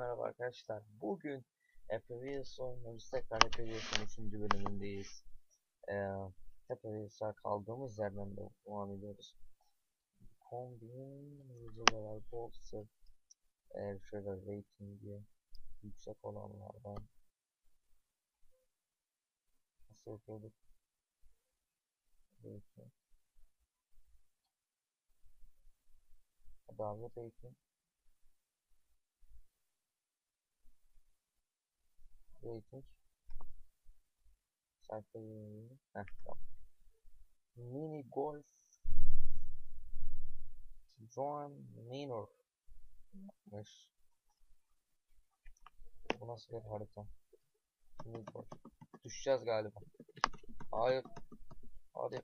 merhaba arkadaşlar. Bugün Happy Wheels oynuyoruz. Tekrar Happy Wheels'ın 3. bölümündeyiz. Ee, Happy kaldığımız yerden de devam ediyoruz. Kombin, uygulamalar, bolster, eğer şöyle ratingi yüksek olanlardan nasıl yapıyorduk? Rating. Abi rating. Rating sayfa tamam. Mini golf. John Minor yapmış bu nasıl bir harita? Mini golf. Düşeceğiz galiba. Hayır. Hadi.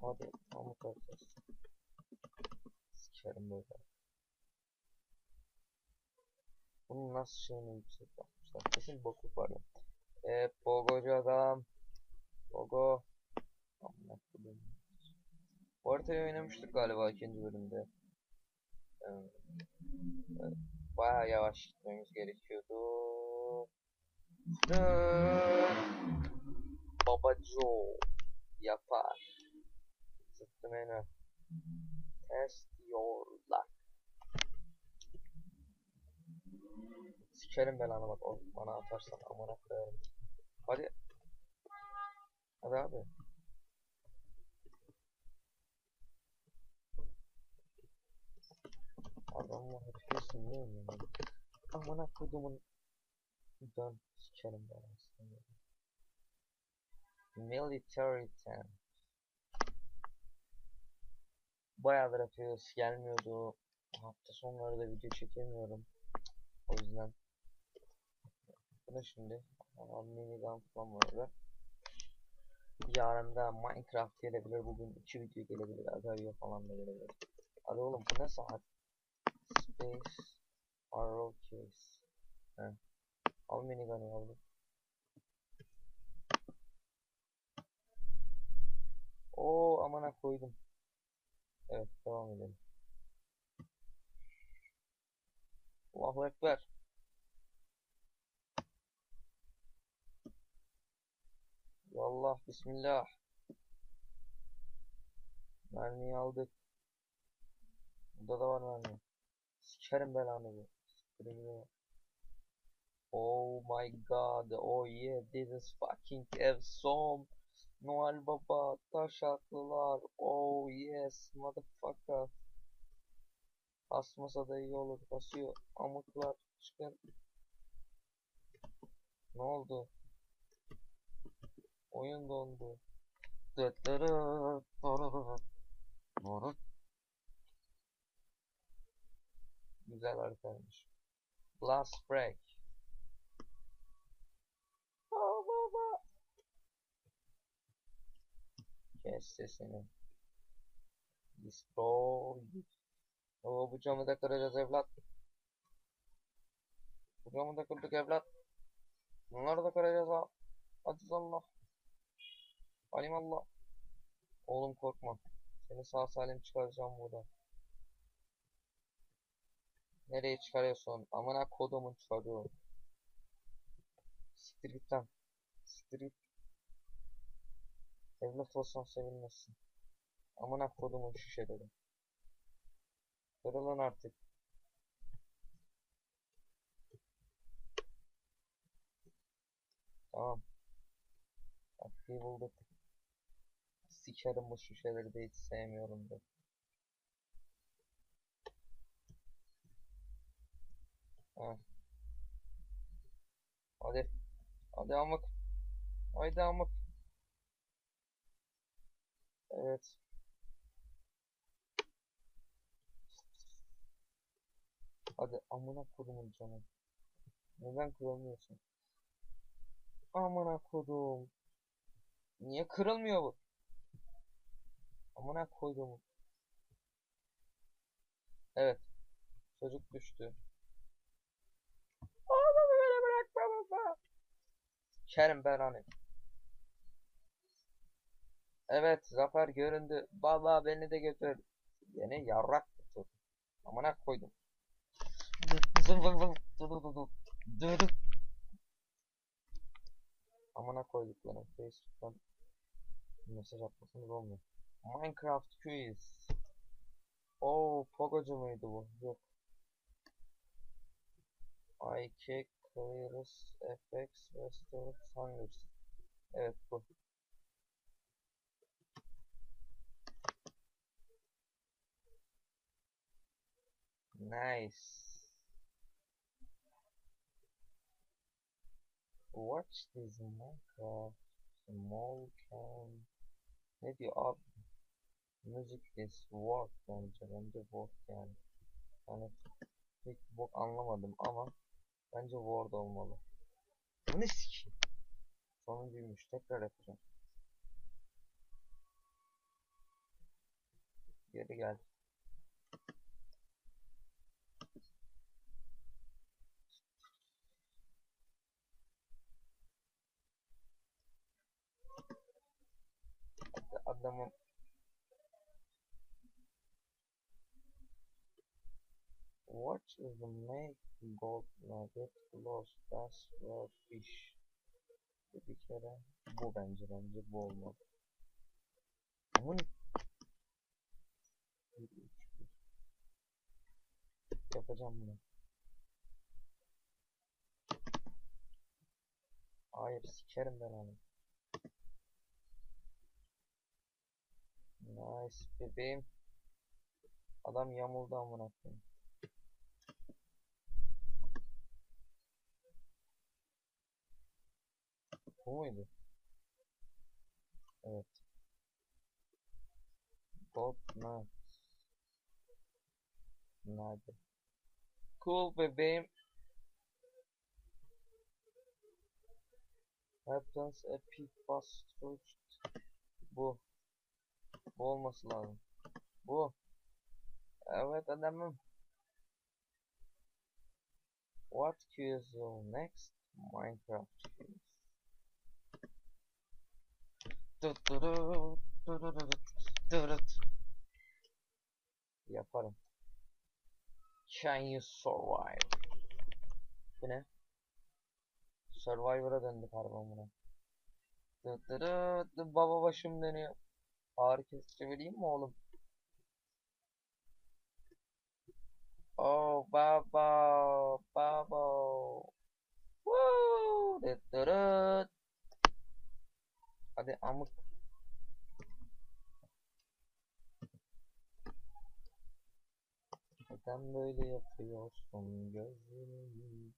Hadi. Tamam kalacağız sikerim böyle. Bunun nasıl şeyini yapmışlar. Kesin bokluk var ya. Eee Pogocu adam. Pogo. Bu haritayı oynamıştık galiba ikinci bölümde. Ee, evet, bayağı yavaş gitmemiz gerekiyordu. Baba Joe yapar. Zıttı menü. Test your luck. Sikerim belanı bak o bana atarsan amına koyarım. Hadi. Hadi abi. Adamla hepsi niye oynuyor? Amına kodumun dön sikerim belanı. Military Town. Bayağıdır yapıyoruz gelmiyordu. Hafta sonları da video çekemiyorum. O yüzden bu da şimdi minigun falan var Yarın da Minecraft gelebilir. Bugün iki video gelebilir. Agario falan da gelebilir. Hadi oğlum bu ne saat? Space Arrow Case. He. Al minigun'u aldım. Oo amana koydum. Evet devam edelim. Allahu Ekber. Yallah bismillah. Mermiyi aldık. Burada da var mermi. Sikerim belanı bu. Sikerim Oh my god. Oh yeah. This is fucking awesome. Noel Baba. Taşaklılar. Oh yes. Motherfucker. Asmasa da iyi olur. Basıyor. Amıklar. Çıkın. Ne oldu? Oyun dondu. Güzel haritaymış. Blast break. Oh baba. Kes sesini. Destroy. Oo bu camı da kıracağız evlat. Bu camı da kırdık evlat. Bunları da kıracağız ha. Aziz Allah. Alimallah. Oğlum korkma. Seni sağ salim çıkaracağım buradan. Nereye çıkarıyorsun? Amına kodumun çocuğu. Siktir git lan. Siktir git. Evlat olsan sevinmezsin. Amına kodumun şişe dedim. Kırılın artık. Tamam. Taktiği bulduk. Sikerim bu şişeleri de hiç sevmiyorum da. Ha. Hadi. Hadi amık. Haydi amık. Evet. Hadi amına kodumun canı. Neden kıramıyorsun? Amına kodum. Niye kırılmıyor bu? Amına koydum. Evet. Çocuk düştü. Oğlum beni bırakma baba. Kerim Berani. Evet zafer göründü. Baba beni de götür. Beni yarrak tut. Amına koydum. Amına koyduklarım. Facebook'tan mesaj atmasını olmuyor. Minecraft quiz. Oh, Oo, Pogocu muydu bu? Yok. IK Clearus FX. Evet bu. Nice. Watch this Minecraft small can. Ne diyor? Music is work bence. Bence work yani. Yani pek bok anlamadım ama bence word olmalı. Ne sikiyim? Sonuncuymuş. Tekrar yapacağım. Geri gel. Hadi What is the make gold nugget close that's where fish? Bir kere bu bence bence bu olmalı. Bir. Yapacağım bunu. Hayır sikerim ben onu. Nice bebeğim. Adam yamuldu amına koyayım. Bu muydu? Evet. Nuts. Nerede? Cool bebeğim. Weapons Epic Bus Storage. Bu. Bu olması lazım. Bu. Evet adamım. What you next? Minecraft Yaparım. Can you survive? Bu ne? Survivor'a döndük harbiden buna. Baba başım dönüyor. Ağrı kesici vereyim mi oğlum? Oh baba, baba. Woo! Turut. Hadi amık. Neden böyle yapıyorsun gözlerimi?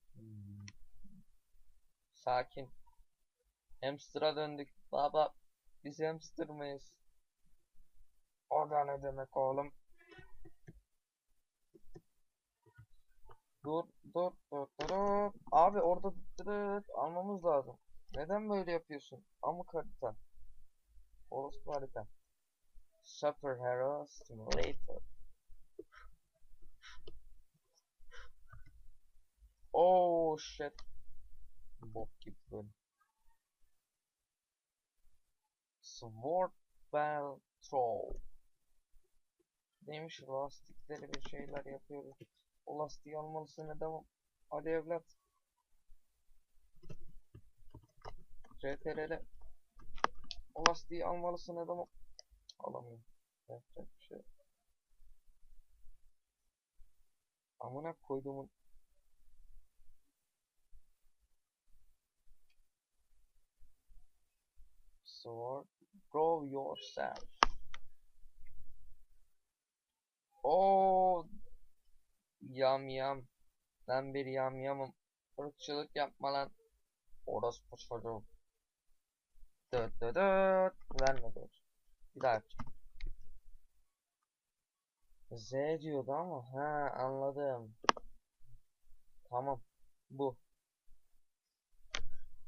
Sakin. Hamster'a döndük. Baba biz hamster mıyız? O da ne demek oğlum? Dur dur dur dur. Abi orada dur almamız lazım. Neden böyle yapıyorsun? Amık harita. Orospu harita. Super Hero Simulator. Oh shit. Bok gibi böyle. Sword Bell Troll. Neymiş lastikleri bir şeyler yapıyoruz. O lastiği almalısın ne devam. Hadi evlat. CTRL O lastiği almalısın adamı. Alamıyorum. Yapacak bir şey. Amına koyduğumun Sword Grow yourself. Oo Yam yam. Ben bir yam yamım. Irkçılık yapma lan. Orospu çocuğu. Dıt dıt dıt. Verme dur. Bir daha yapacağım. Z diyordu ama. Ha anladım. Tamam. Bu.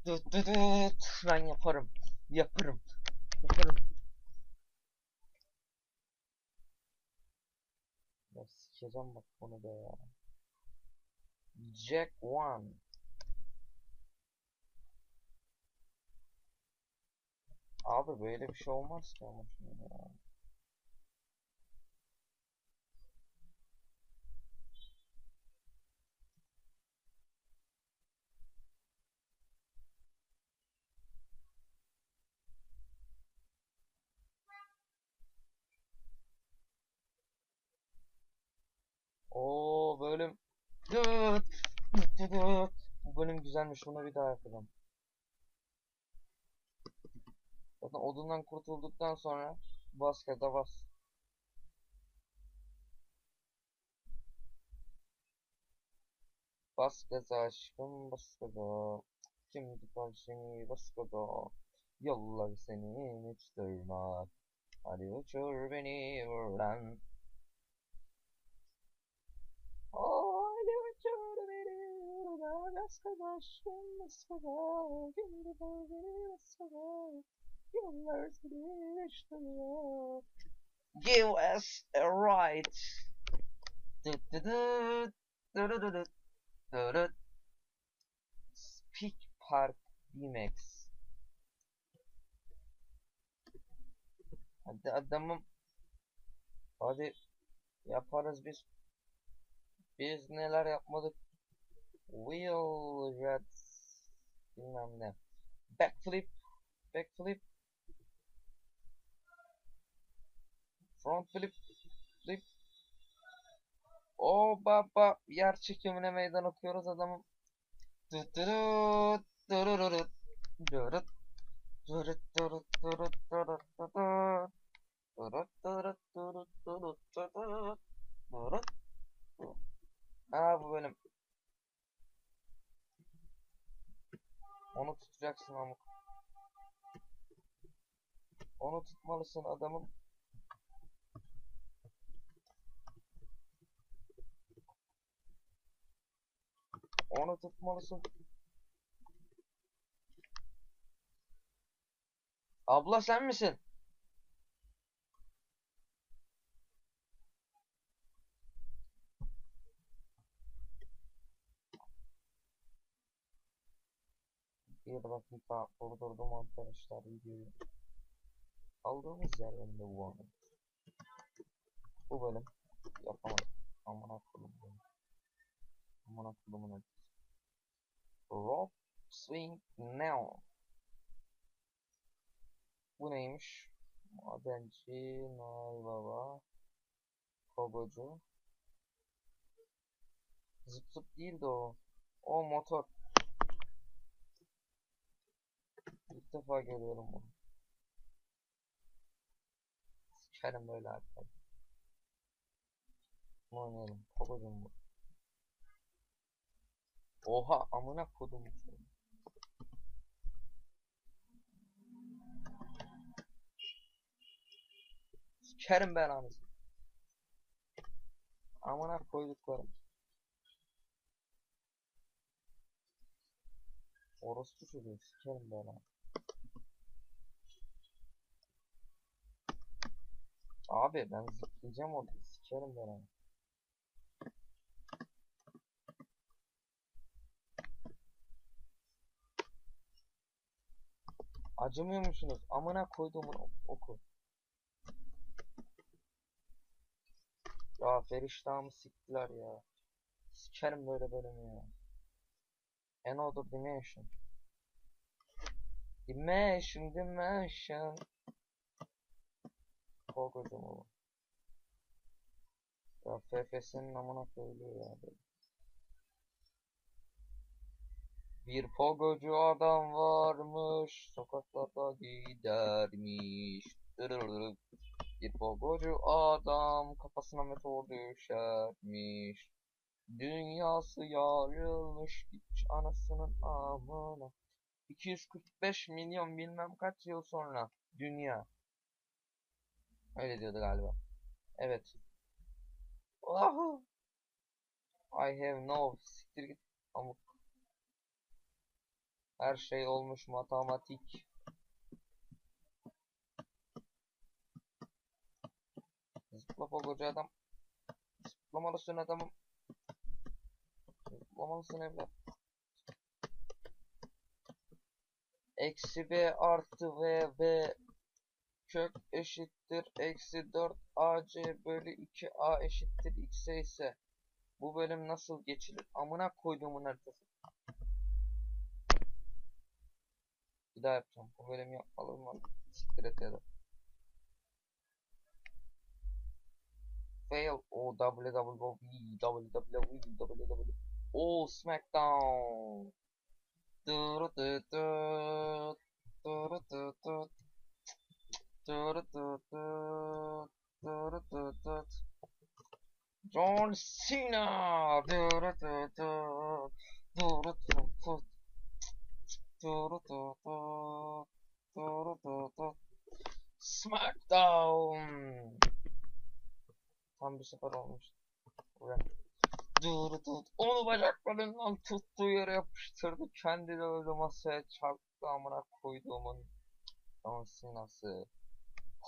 Dıt dıt dıt. Ben yaparım. Yaparım. Yaparım. Ya sikeceğim bak bunu da ya. Jack One. Abi böyle bir şey olmaz ki ama şimdi ya. O bölüm. Bu bölüm güzelmiş. Bunu bir daha yapalım. Zaten odundan kurtulduktan sonra bas gaza bas. Bas aşkım bas gaza. Tutar seni bas. Yollar seni hiç durmaz. Hadi uçur beni buradan. Hadi uçur beni buradan. Bas gaza aşkım tutar seni bas. Give us a. Dırıt. Speak Park BMX. Hadi adamım. Hadi yaparız biz. Biz neler yapmadık? Wheel jets. Bilmem ne. Backflip. Backflip. Front flip. Flip. O baba yer çekimine meydan okuyoruz adamım. Aa bu benim. Onu tutacaksın amık. Onu tutmalısın adamım. Onu tutmalısın. Abla sen misin? Bir dakika durdurdum arkadaşlar videoyu. Aldığımız yerden devam et. Bu bölüm yapamadım. Aman akıllım. Aman akıllımın ötesi. Rope swing now. Bu neymiş? Madenci, Noel Baba, Kogocu. Zıp zıp değildi o. O motor. İlk defa görüyorum bunu. Sikerim böyle arkadaşlar. Bunu oynayalım. Kogocu mu? Oha amına kodum. Sikerim belanızı. Amına koyduklarım. Orospu çocuğu sikerim belanı. Abi ben zıplayacağım orada sikerim belanı. Acımıyor musunuz? Amına koyduğumun ok- oku. Ya feriştahımı siktiler ya. Sikerim böyle bölümü ya. Another Dimension. Dimension, Dimension. Korkucum oğlum. Ya FFS'nin amına koyuluyor ya. böyle. Bir pogocu adam varmış, sokaklarda gidermiş. Bir pogocu adam kafasına meteor düşermiş. Dünyası yarılmış hiç anasının amına. 245 milyon bilmem kaç yıl sonra dünya. Öyle diyordu galiba. Evet. Oho. I have no siktir git amık. Her şey olmuş matematik. Zıpla koca adam. Zıplamalısın adamım. Zıplamalısın evlat. Eksi b artı v b kök eşittir eksi 4 ac bölü 2 a eşittir x'e ise bu bölüm nasıl geçilir? Amına koyduğumun haritası. Bir daha yapacağım. Bu bölüm yapmalıyım. Siktir et ya da. fail. O WWE WWE. O SmackDown. Du du. John Cena. Smackdown. Tam bir sefer olmuş. Dur dur. Onu bacaklarından tuttuğu yere yapıştırdı. Kendi de öyle masaya çarptı amına koyduğumun. John Cena'sı.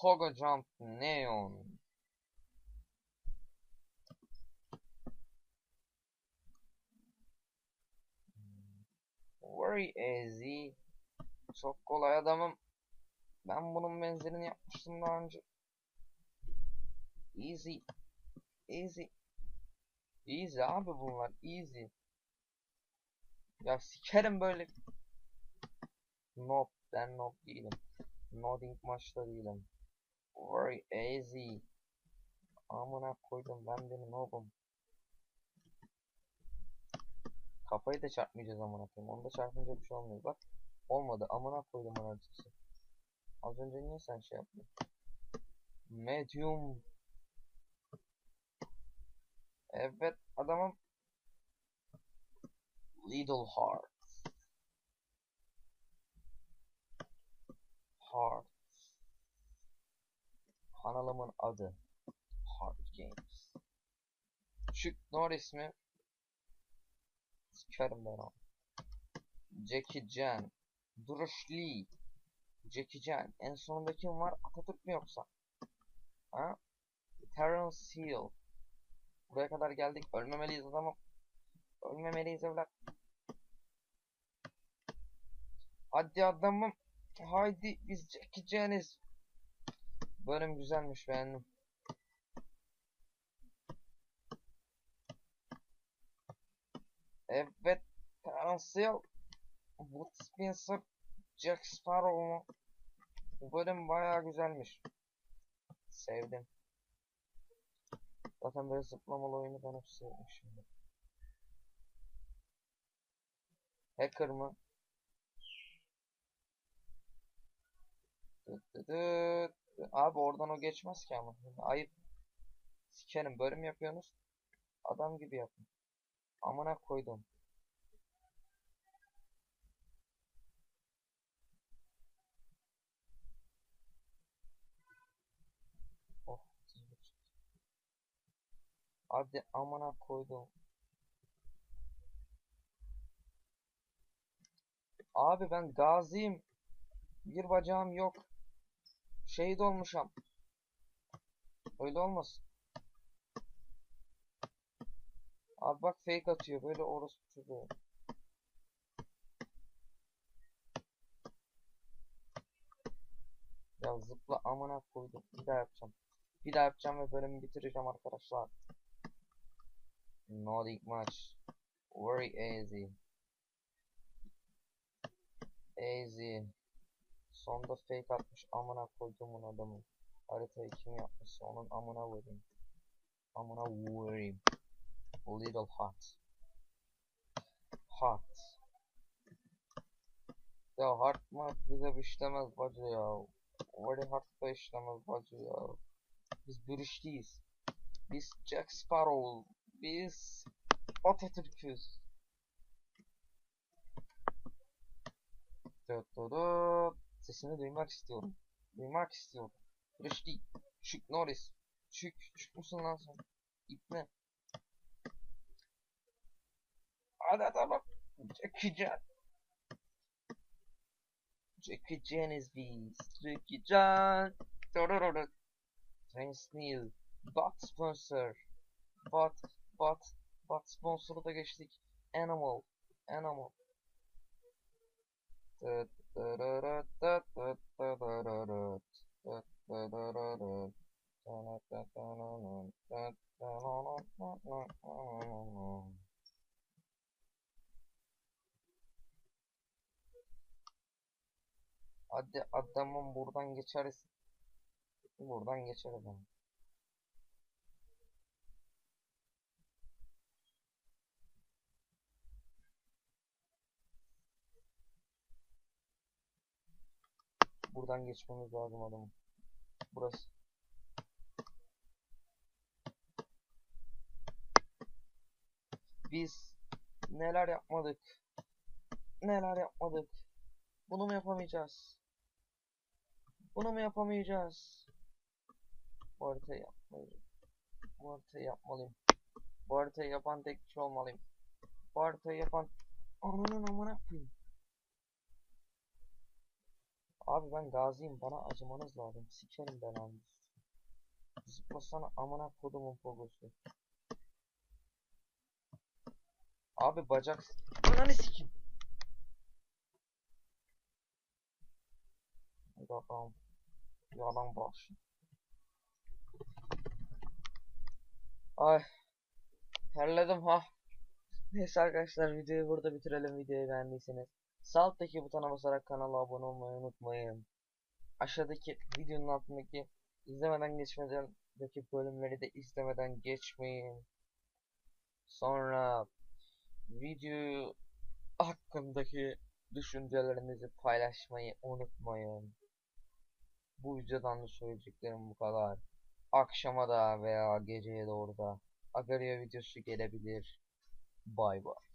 Pogo Jump Neon. Very easy. Çok kolay adamım. Ben bunun benzerini yapmıştım daha önce. Easy. Easy. Easy abi bunlar. Easy. Ya sikerim böyle. Nope. Ben nope değilim. Nodding maçta değilim. Very easy. Amına koydum ben benim noob'um. Kafayı da çarpmayacağız amına koyayım. Onu da çarpınca bir şey olmuyor. Bak. Olmadı. Amına koydum analitikse. Az önce niye sen şey yaptın? Medium. Evet adamım. Little Heart. Heart. Kanalımın adı. Heart Games. Chuck Norris mi? Sikerim ben onu. Jackie Chan. Bruce Lee. Jackie Chan. En sonunda kim var? Atatürk mü yoksa? Ha? Terence Hill. Buraya kadar geldik. Ölmemeliyiz adamım. Ölmemeliyiz evlat. Hadi adamım. Haydi biz Jackie Chan'iz. Bölüm güzelmiş beğendim. Evet. Hill. Wood Spencer. Jack Sparrow mu? Bu bölüm bayağı güzelmiş. Sevdim. Zaten böyle zıplamalı oyunu ben hep sevmişim. Hacker mı? Dıt dıt dıt. Abi oradan o geçmez ki ama. Ayıp. Sikerim bölüm yapıyorsunuz. Adam gibi yapın. Amına koydum. Oh. Hadi amına koydum. Abi ben gaziyim. Bir bacağım yok. Şehit olmuşam. Öyle olmasın. Abi bak fake atıyor. Böyle orospu çocuğu. Ya zıpla amına koydum. Bir daha yapacağım. Bir daha yapacağım ve bölümü bitireceğim arkadaşlar. Nordic match. Very easy. Easy. Sonda fake atmış amına koyduğumun adamı. Haritayı kim yapmışsa onun amına vurayım. Amına vurayım. Little heart. Heart. Ya heart mı bize bir işlemez bacı ya. Very heart da işlemez bacı ya. Biz bürüşteyiz. Biz Jack Sparrow. Biz Atatürk'üz. Sesini duymak istiyorum. Duymak istiyorum. Rüştü. Çık Norris. Çık. Çık mısın lan sen? İpne. Hadi adamım. Jackie Chan. Jackie Chan is beast. Jackie Chan. Dorororo. Train Neil. Bot sponsor. Bot. Bot. Bot sponsoru da geçtik. Animal. Animal. Tıt tırırıt tıt tıt tırırıt. Hadi adamım buradan geçeriz. Buradan geçeriz ama. Buradan geçmemiz lazım adamım. Burası. Biz neler yapmadık? Neler yapmadık? Bunu mu yapamayacağız? Bunu mu yapamayacağız? Bu haritayı yapmalıyım. Bu haritayı yapmalıyım. Bu haritayı yapan tek kişi olmalıyım. Bu haritayı yapan... Ananın amına koyayım. Abi ben gaziyim. Bana acımanız lazım. Sikerim ben abi. Zıplasana amına kodumun pogosu. Abi bacak... Ananı sikeyim. Bakalım. Yalan baş. Ay. Terledim ha. Neyse arkadaşlar videoyu burada bitirelim. Videoyu beğendiyseniz sağ alttaki butona basarak kanala abone olmayı unutmayın. Aşağıdaki videonun altındaki izlemeden geçmedendeki bölümleri de izlemeden geçmeyin. Sonra video hakkındaki düşüncelerinizi paylaşmayı unutmayın. Bu videodan da söyleyeceklerim bu kadar. Akşama da veya geceye doğru da Agario videosu gelebilir. Bay bay.